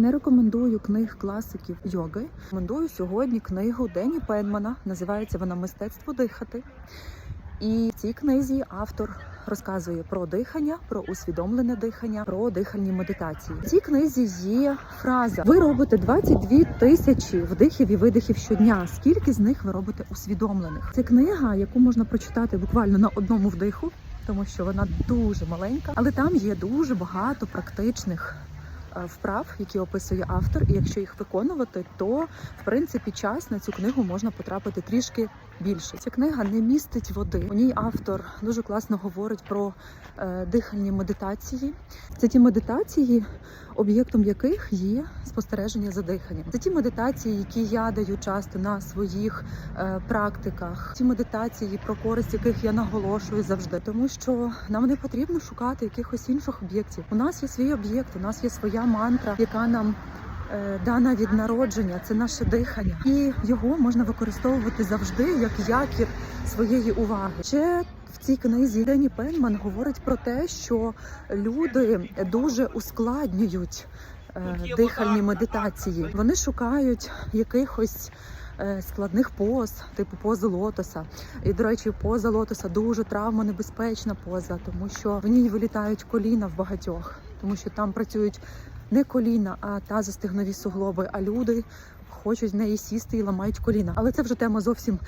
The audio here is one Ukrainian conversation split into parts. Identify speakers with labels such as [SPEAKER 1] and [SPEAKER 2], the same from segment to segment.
[SPEAKER 1] Не рекомендую книг класиків йоги. Рекомендую сьогодні книгу Дені Пенмана. Називається вона Мистецтво дихати. І в цій книзі автор розказує про дихання, про усвідомлене дихання, про дихальні медитації. В цій книзі є фраза: ви робите 22 тисячі вдихів і видихів щодня. Скільки з них ви робите усвідомлених? Це книга, яку можна прочитати буквально на одному вдиху, тому що вона дуже маленька, але там є дуже багато практичних. Е, Вправ, які описує автор, і якщо їх виконувати, то в принципі час на цю книгу можна потрапити трішки більше. Ця книга не містить води. У ній автор дуже класно говорить про е, дихальні медитації. Це ті медитації, об'єктом яких є спостереження за диханням. Це ті медитації, які я даю часто на своїх е, практиках. Ті медитації, про користь яких я наголошую завжди, тому що нам не потрібно шукати якихось інших об'єктів. У нас є свій об'єкт, у нас є своя мантра, яка нам е, дана від народження, це наше дихання, і його можна використовувати завжди як якір своєї уваги. Ще в цій книзі Дені Пенман говорить про те, що люди дуже ускладнюють е, дихальні медитації. Вони шукають якихось. е, Складних поз, типу пози лотоса. І, до речі, поза лотоса дуже травмонебезпечна поза, тому що в ній вилітають коліна в багатьох, тому що там працюють не коліна, а тазостегнові суглоби. А люди хочуть в неї сісти і ламають коліна. Але це вже тема зовсім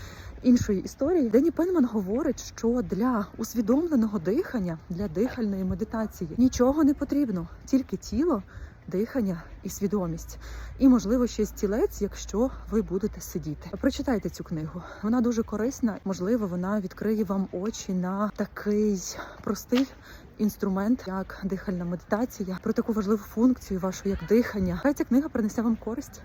[SPEAKER 1] іншої історії. Дені Пенман говорить, що для усвідомленого дихання, для дихальної медитації нічого не потрібно, тільки тіло. Дихання і свідомість, і можливо ще стілець, якщо ви будете сидіти. Прочитайте цю книгу. Вона дуже корисна. Можливо, вона відкриє вам очі на такий простий інструмент, як дихальна медитація, про таку важливу функцію вашу, як дихання. Хай ця книга принесе вам користь.